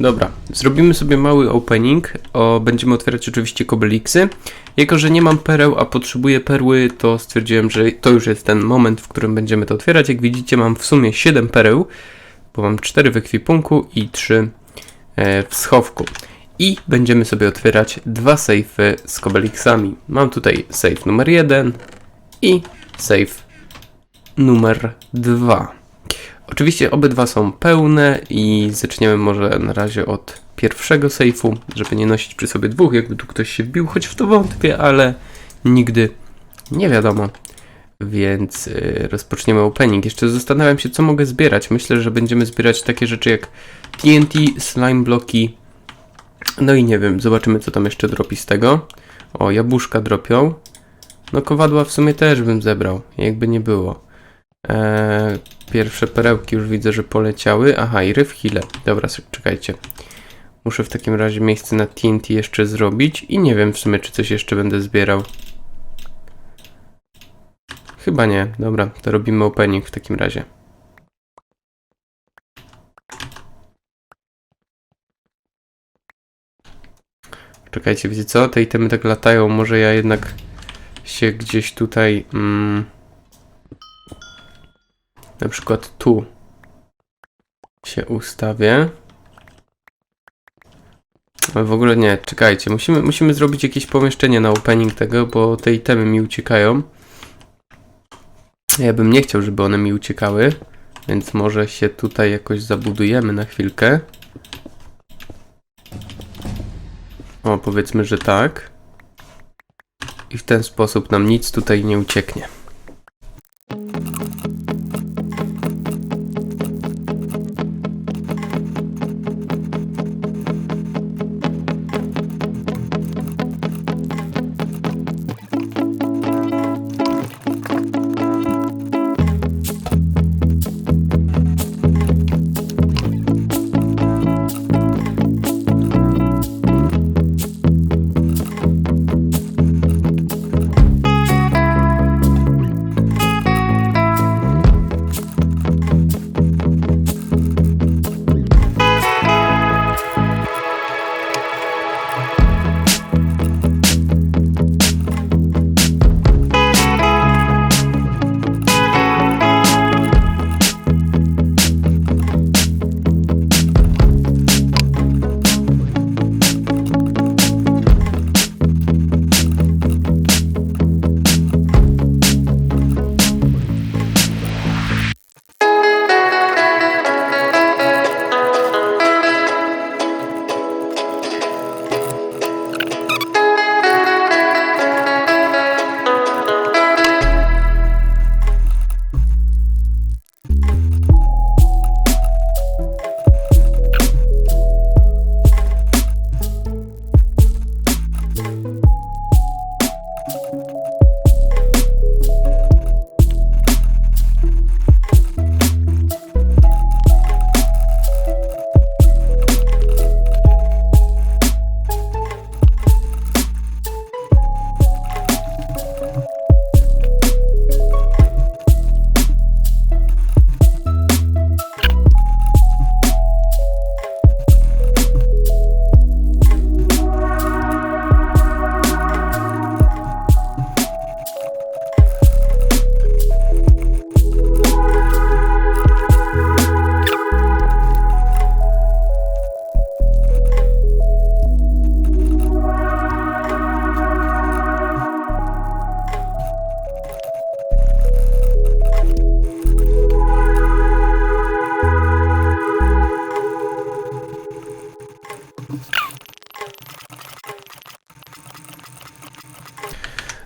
Dobra, zrobimy sobie mały opening. O, będziemy otwierać oczywiście kobeliksy. Jako, że nie mam pereł, a potrzebuję perły, to stwierdziłem, że to już jest ten moment, w którym będziemy to otwierać. Jak widzicie, mam w sumie 7 pereł, bo mam 4 w ekwipunku i 3 e, w schowku. I będziemy sobie otwierać dwa sejfy z kobeliksami. Mam tutaj safe numer 1 i safe numer 2. Oczywiście obydwa są pełne i zaczniemy może na razie od pierwszego sejfu, żeby nie nosić przy sobie dwóch, jakby tu ktoś się wbił, choć w to wątpię, ale nigdy nie wiadomo. Więc y, rozpoczniemy opening. Jeszcze zastanawiam się, co mogę zbierać. Myślę, że będziemy zbierać takie rzeczy jak TNT, slime bloki. No i nie wiem, zobaczymy, co tam jeszcze dropi z tego. O, jabłuszka dropią. No kowadła w sumie też bym zebrał, jakby nie było. Eee, pierwsze perełki już widzę, że poleciały. Aha, i rywhile. Dobra, s- czekajcie. Muszę w takim razie miejsce na TNT jeszcze zrobić i nie wiem w sumie, czy coś jeszcze będę zbierał. Chyba nie. Dobra, to robimy opening w takim razie. Czekajcie, wiecie co? Te itemy tak latają. Może ja jednak się gdzieś tutaj... Mm, na przykład tu się ustawię. W ogóle nie, czekajcie, musimy, musimy zrobić jakieś pomieszczenie na opening tego, bo te itemy mi uciekają. Ja bym nie chciał, żeby one mi uciekały, więc może się tutaj jakoś zabudujemy na chwilkę. O, powiedzmy, że tak. I w ten sposób nam nic tutaj nie ucieknie.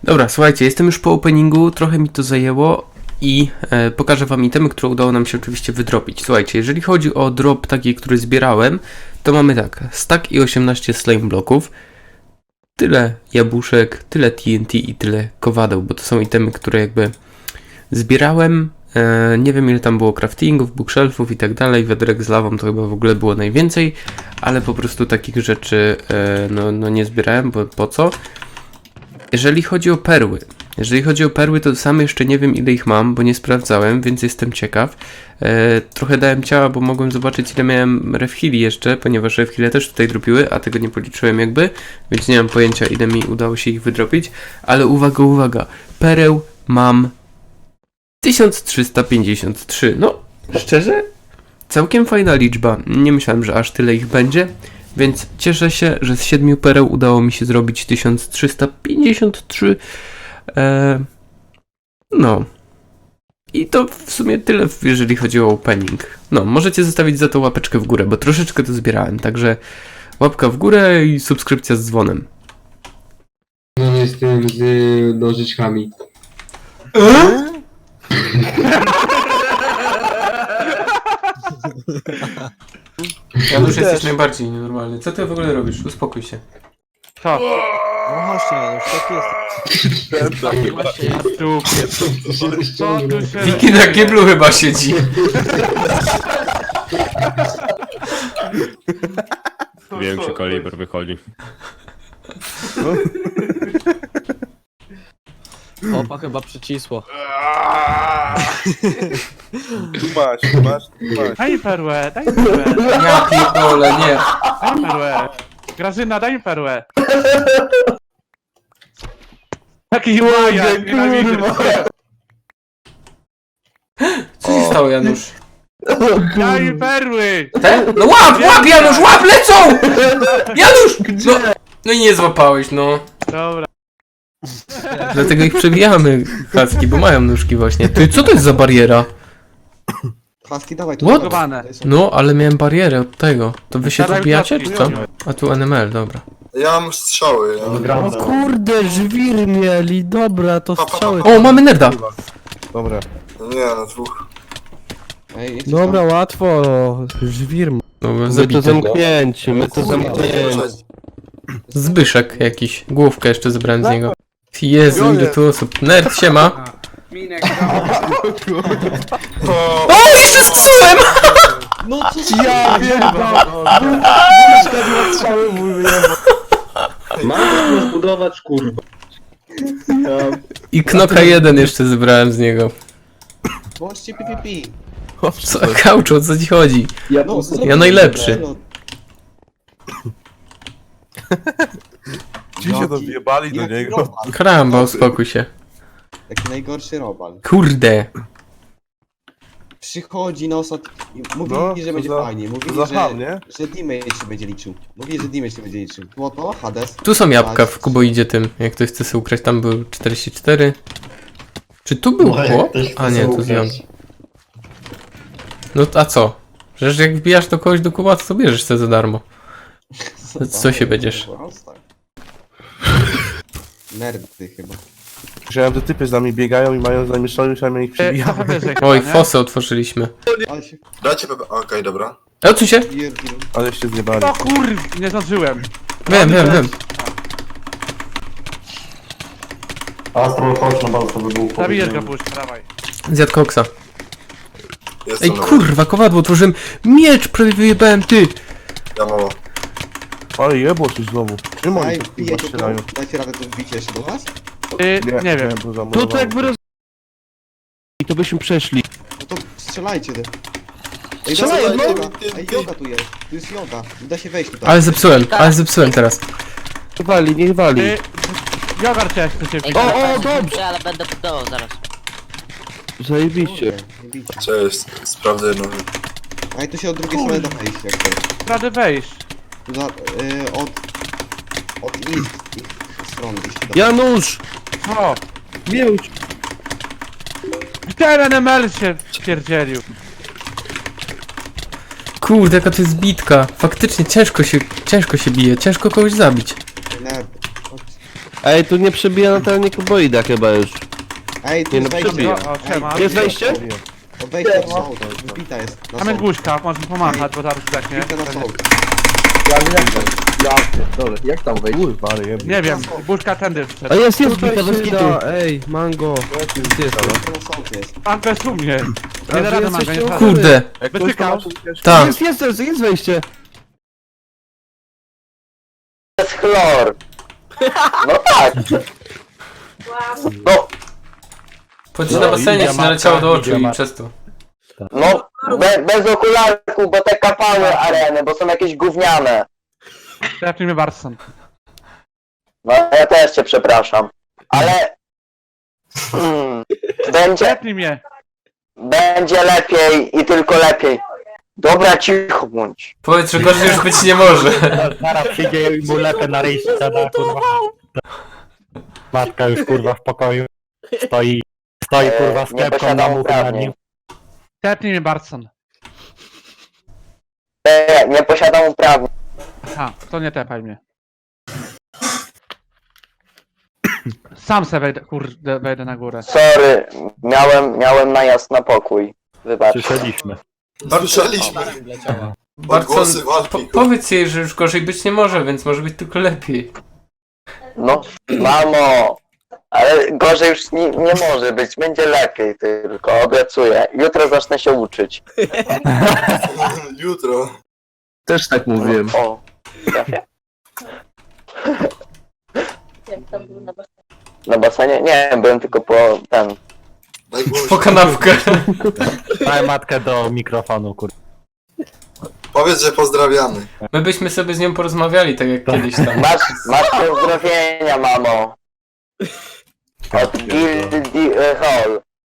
Dobra, słuchajcie, jestem już po openingu, trochę mi to zajęło i e, pokażę wam itemy, które udało nam się oczywiście wydropić. Słuchajcie, jeżeli chodzi o drop taki, który zbierałem, to mamy tak, stack i 18 slime bloków, tyle jabłuszek, tyle TNT i tyle kowadeł, bo to są itemy, które jakby zbierałem, e, nie wiem ile tam było craftingów, bookshelfów i tak dalej, wiaderek z lawą to chyba w ogóle było najwięcej, ale po prostu takich rzeczy e, no, no nie zbierałem, bo po co? Jeżeli chodzi o perły, Jeżeli chodzi o perły, to sam jeszcze nie wiem ile ich mam, bo nie sprawdzałem, więc jestem ciekaw. E, trochę dałem ciała, bo mogłem zobaczyć ile miałem refhili jeszcze, ponieważ refhile też tutaj dropiły, a tego nie policzyłem jakby, więc nie mam pojęcia ile mi udało się ich wydropić. Ale uwaga, uwaga, pereł mam 1353. No, szczerze, całkiem fajna liczba. Nie myślałem, że aż tyle ich będzie. Więc cieszę się, że z 7 pereł udało mi się zrobić 1353. E, no. I to w sumie tyle, jeżeli chodzi o opening. No, możecie zostawić za to łapeczkę w górę, bo troszeczkę to zbierałem. Także łapka w górę i subskrypcja z dzwonem. No nie z tym, z y, nożyczkami. Janusz, jesteś najbardziej nienormalny. Co ty w ogóle robisz? Uspokój się. Co? No właśnie, no już tak jest. Tu, co tu się... Wiki na kiblu chyba siedzi. Wiem, czy kaliber wychodzi. Opa chyba przycisło. Tu masz, tu masz, tu masz. Daj mi perłę, daj mi perłę, Ja pierdolę, nie. daj mi perłę. Grażyna, daj mi perłę. Taki łaja, nienawidzę. Co się stało, Janusz? Daj mi perły! Te? No łap, łap, Janusz, łap, lecą! Janusz! No, no i nie złapałeś, no. Dobra. Dlatego ich przebijamy, Hacki, bo mają nóżki właśnie. Ty, co to jest za bariera? Klaski, dawaj tu. What? No, ale miałem barierę od tego. To wy się tu bijacie, czy co? A tu NML, dobra. Ja mam strzały. Ja... O kurde, żwir mieli, dobra, to strzały. O, mamy nerda! Dobra. Nie, no dwóch. Ej, Dobra, łatwo, żwir. Dobra, My to zabity. zamknięci, my to Kurwa, zamknięci. Zbyszek jakiś. Główkę jeszcze zebrałem z niego. Jezu, ile tu osób. Nerd, siema. O, O, jeszcze z psułem! No co Ja pierdolę! Mam to zbudować, kurwa. I knoka jeden jeszcze zebrałem z niego. Włączcie PvP. Co, kauczu, o co ci chodzi? Ja No, zrób- Ja najlepszy. No, ci się to wjebali do jaki niego. robal. Karamba, uspokój się. Taki najgorszy robal. Kurde. Przychodzi na osad i mówi, No, że będzie za- fajnie. Mówi, za że, ham, nie? że damage się będzie liczył. Mówi, że damage się będzie liczył. Było to? Hades? Tu są jabłka w kuboidzie tym. Jak ktoś chce sobie ukraść, tam był 44. Czy tu był chłop? A nie, to zjął. No a co? Że jak wbijasz do kogoś do kuba, to bierzesz to za darmo. Co się będziesz? Nerdy chyba. Myślałem, że typy z nami biegają i mają z nami sojusz, a my ich Ty, przebijamy. trochę wyżej Oj, nie? fosy otworzyliśmy. Ale się Dajcie pepe. Okej, dobra. E, odsuń się! pierdolę. Ale się zjebali. No kur... nie zdążyłem. Wiem, wiem, wiem. Astro, chodź na by był Zabijesz go puszcz, dawaj. Zjadł koksa. Jestem Ej, na kurwa, kowadło otworzyłem. Miecz prawie wyjebałem, ty! Ja mało. Ale jebło coś znowu. Czym oni kurwa wbijecie to, strzelają? dajcie radę to wbić jeszcze do was? Y, nie wiem. to To zamurowało. to jakby roz... I to byśmy przeszli. No to strzelajcie. Ty. Ej, Strzelaj, no. Ej, joga tu jest. Tu jest joga. Da się wejść tutaj. Ale zepsułem, ale zepsułem teraz. Niech wali, niech wali. Y, Jogar cię chce się O, o, dobrze! ale będę budował zaraz. Zajebiście. Nie bijcie. Cześć, sprawdzę jedną rzecz. Ej, tu się od drugiej strony da wejść, jak to. Rady wejść. Za, y, od... Od ich, ich stron. Janusz! O! Mięć! Ten NML się wpierdzielił. Kurde, jaka to jest bitka. Faktycznie ciężko się, ciężko się bije, ciężko kogoś zabić. Nerd. Ej, tu nie przebija na terenie kuboida chyba już. Ej, tu Nie, jest no wejście. przebija. O, siema. Ej, Jest wejście? O, wejście na sołd. Wbita jest. Na Mamy sołd. guźka, możesz pomachać, bo zaraz zdechnie. Wbita na sołd. Jak tam wejść? Kurwa, ale jebło. Nie wiem, buźka tędy A wszedł. jest, jest Tutaj bita, bez. Ej, mango. Gdzie jest to? Jest. Jest u mnie. A Nie da rady nie da rady. Kurde, Jak ktoś Wytykał. tam. Jest, jest, jest, jest wejście. Chlor. No tak. No, Powiedz No, na basenie idzie ci naleciało do oczu i przez to. No, be, bez okularków, bo te kapały areny, bo są jakieś gówniane. Mnie Barson. No, ja też cię przepraszam. Ale... Mm, będzie, mnie. będzie lepiej i tylko lepiej. Dobra, cicho bądź. Powiedz, że gorzej już być nie może. Zaraz przyjdzie i mu lepę na ryjście da, kurwa. Matka już kurwa w pokoju. Stoi, stoi kurwa z Nie kepką na posiadam muchu uprawnień. nim. Tepnij mnie Barson. Nie, nie posiadam uprawnień. Aha, to nie tepaj mnie. Sam se wejdę, kurde, wejdę na górę. Sorry, miałem, miałem najazd na pokój. Wybacz. Słyszeliśmy. Słyszeliśmy. Odgłosy walki, po, powiedz jej, że już gorzej być nie może, więc może być tylko lepiej. No, mamo, ale gorzej już nie, nie może być, będzie lepiej tylko, obiecuję. Jutro zacznę się uczyć. Jutro. Też tak mówiłem. O, trafię? Na basenie? Nie, byłem tylko po ten. Daj głośno. Po kanapkę. Daj matkę do mikrofonu kurwa. Powiedz, że pozdrawiamy. My byśmy sobie z nią porozmawiali, tak jak kiedyś tam. Masz, masz pozdrowienia, mamo. Od Gildii e, Hall.